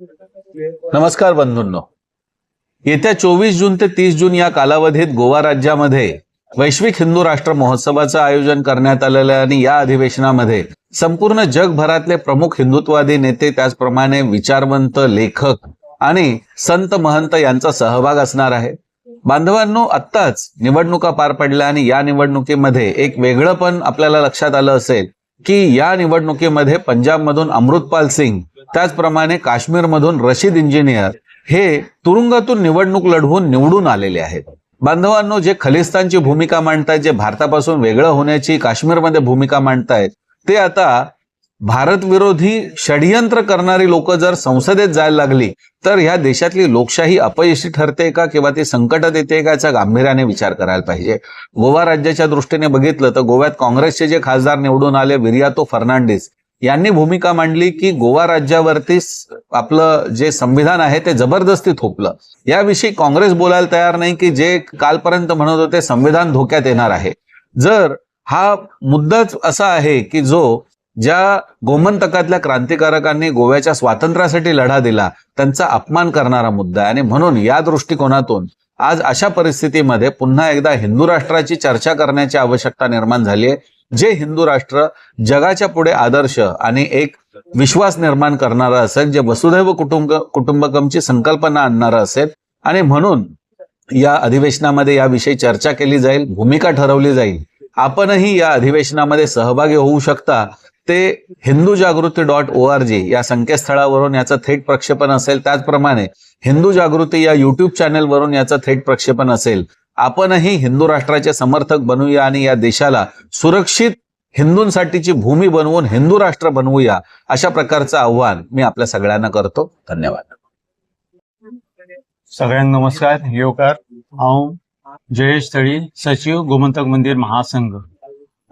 नमस्कार बंधूंनो. येत्या चोवीस जून ते तीस जून या कालावधीत गोवा राज्यामध्ये वैश्विक हिंदू राष्ट्र महोत्सवाचं आयोजन करण्यात आलेलं आहे आणि या अधिवेशनामध्ये संपूर्ण जगभरातले प्रमुख हिंदुत्ववादी नेते त्याचप्रमाणे विचारवंत लेखक आणि संत महंत यांचा सहभाग असणार आहे. बांधवांनो आत्ताच निवडणुका पार पडल्या आणि या निवडणुकीमध्ये एक वेगळं पण आपल्याला लक्षात आलं असेल की या निवडणुकीमध्ये पंजाबमधून अमृतपाल सिंग त्याचप्रमाणे काश्मीरमधून रशीद इंजिनियर हे तुरुंगातून निवडणूक लढवून निवडून आलेले आहेत. बांधवांनो जे खलिस्तानची भूमिका मांडतायत जे भारतापासून वेगळं होण्याची काश्मीरमध्ये भूमिका मांडतायत ते आता भारत विरोधी षडयंत्र करणारी लोक जर संसदेत जायला लागली तर ह्या देशातली लोकशाही अपयशी ठरते का किंवा ती संकटात येते का याचा गांभीर्याने विचार करायला पाहिजे. गोवा राज्याच्या दृष्टीने बघितलं तर गोव्यात काँग्रेसचे जे खासदार निवडून आले विरियातो फर्नांडिस यांनी भूमिका मांडली की गोवा राज्यावरती आपलं जे संविधान आहे ते जबरदस्ती थोपलं. याविषयी काँग्रेस बोलायला तयार नाही की जे कालपर्यंत म्हणत होते संविधान धोक्यात येणार आहे. जर हा मुद्दाच असा आहे की जो ज्या गोमंतकातल्या क्रांतिकारकांनी गोव्याच्या स्वातंत्र्यासाठी लढा दिला त्यांचा अपमान करणारा मुद्दा आहे. आणि म्हणून या दृष्टिकोनातून आज अशा परिस्थितीमध्ये पुन्हा एकदा हिंदू राष्ट्राची चर्चा करण्याची आवश्यकता निर्माण झाली आहे. जे हिंदू राष्ट्र जगाच्या पुढे आदर्श आणि एक विश्वास निर्माण करणार असेल जे वसुधैव कुटुंब कुटुंबकमची संकल्पना आणणारं असेल आणि म्हणून या अधिवेशनामध्ये याविषयी चर्चा केली जाईल भूमिका ठरवली जाईल. आपणही या अधिवेशनामध्ये सहभागी होऊ शकता. ते Hindu Jagruti dot O R G या संकेतस्थळावरून याचं थेट प्रक्षेपण असेल. त्याचप्रमाणे हिंदू जागृती या युट्यूब चॅनेलवरून याचं थेट प्रक्षेपण असेल. आपणही हिंदू राष्ट्राचे समर्थक बनूया आणि या देशाला सुरक्षित हिंदूंसाठीची भूमी बनवून हिंदू राष्ट्र बनवूया अशा प्रकारचं आव्हान मी आपल्या सगळ्यांना करतो. धन्यवाद. सगळ्यांना नमस्कार. योकार हांव जयेश तळी सचिव गोमंतक मंदिर महासंघ.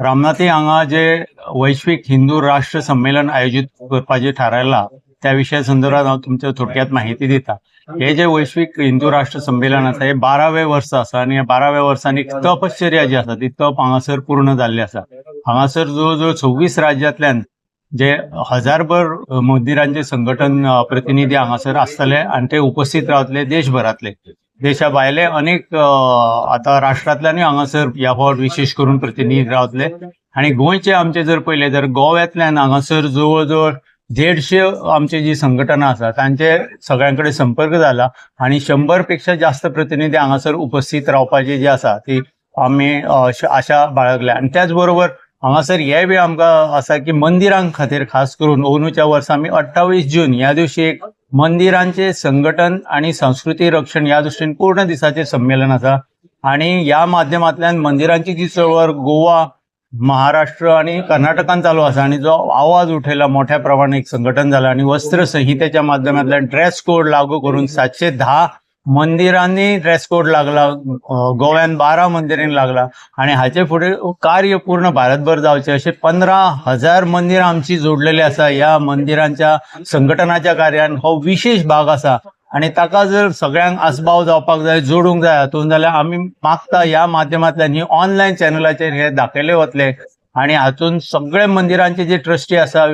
रामनाथी हांगा जे वैश्विक हिंदू राष्ट्र संमेलन आयोजित करपाचे थारायला त्या विशया संदर्भात हांव तुमच्या थोडक्यात माहिती दिता. हे जे वैश्विक हिंदू राष्ट्र संमेलन आसा हे बारावे वर्स आसा आणि या बाराव्या वर्सांनी तपश्चर्या जी आसा ती तप हांगासर पूर्ण जाल्ली आसा हांगासर जवळ जवळ सव्वीस राज्यांतल्यान जे हजारभर मंदिरांचे संघटन प्रतिनिधी हांगासर आसतले आणि ते उपस्थित रावतले देशभरातले. देशा भायले अनेक आता राष्ट्रांतल्यानूय हांगासर ह्या फावट विशेष करून प्रतिनिधी रावतले आणि गोंयचे आमचे जर पहिले तर गोव्यातल्यान हांगासर जवळ जवळ देडशे आमचे जी संघटना आसा तांचे सगळ्यां कडेन संपर्क जाला आणि शंभरपेक्षा जास्त प्रतिनिधी हांगासर उपस्थित रावपाचे जे आसा ती आमी आशा बाळगल्या. आणि त्याच बरोबर हांगासर हे बी आमकां आसा की मंदिरां खातीर खास करून अंदूच्या वर्सा आमी अठ्ठावीस जून ह्या दिवशी एक मंदिरांचे संघटन आणि संस्कृती रक्षण ह्या दृश्टीन पूर्ण दिसाचे संमेलन आसा आणि ह्या माध्यमांतल्यान मंदिरांची जी चळवळ गोवा महाराष्ट्र आणि कर्नाटकान चालू आसा आणि जो आवाज उठयला मोठ्या प्रमाणात एक संघटन झालं आणि वस्त्र संहितेच्या माध्यमांतल्यान ड्रेस कोड लागू करून सातशे दहा मंदिरांनी ड्रेस कोड लागला अ, गोव्यान बारा मंदिरांनी लागला आणि हाचे फुडें कार्य पूर्ण भारतभर जावचे असे पंधरा हजार मंदिरां आमची जोडलेली आसा ह्या मंदिरांच्या संघटनाच्या कार्यान हो विशेष भाग आसा आणि ताका जर सगळ्यांक आसपाव जावपाक जाय जोडूंक जाय हातून जाल्यार आमी मागता ह्या माध्यमांतल्यान ही ऑनलायन चॅनलाचेर हे दाखयले वतले. आणि हातून सगळे मंदिरांचे जे ट्रस्टी आसा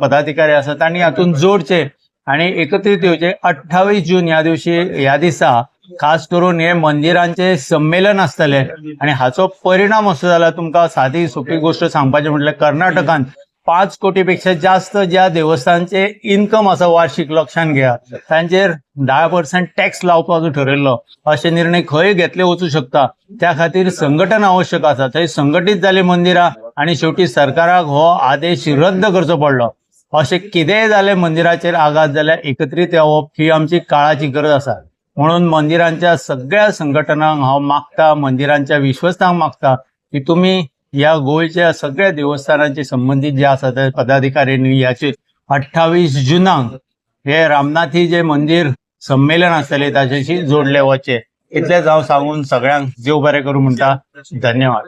पदाधिकारी आसा तांणी हातून जोडचे. आणि एकत्रित येवचे अठ्ठावीस जून ह्या दिवशी ह्या दिसा खास करून हे मंदिरांचे संमेलन असतले आणि हाचो परिणाम असो जाला तुमकां सादी सोपी गोष्ट सांगपाचें म्हटल्यार कर्नाटकान पाच कोटी पेक्षा जास्त ज्या देवस्थानचे इन्कम आसा वार्षिक लक्षांत घ्या तांचेर धा पर्सेंट टॅक्स लावपाचो ठरयल्लो अशे निर्णय खंय घेतले वचूं शकता. त्या खातीर संघटन आवश्यक आसा. थंय संघटीत जाली मंदिरां आणि शेवटी सरकाराक हो आदेश रद्द करचो पडलो. अशें कितेंय जालें मंदिराचेर आघात जाल्यार एकत्रीत येवप ही आमची काळाची गरज आसा. म्हणून मंदिरांच्या सगळ्या संघटनांक हांव मागता मंदिरांच्या विश्वस्तांक मागता की तुमी या गोंयच्या सगळ्या देवस्थानांचे संबंधित जे आसा ते पदाधिकाऱ्यांनी याचे अठ्ठावीस जुनांक हे रामनाथी जे मंदिर संमेलन आसतले ताच्याशी जोडले वचे इतलेच हांव सांगून सगळ्यांक देव बरें करूं म्हणटा धन्यवाद.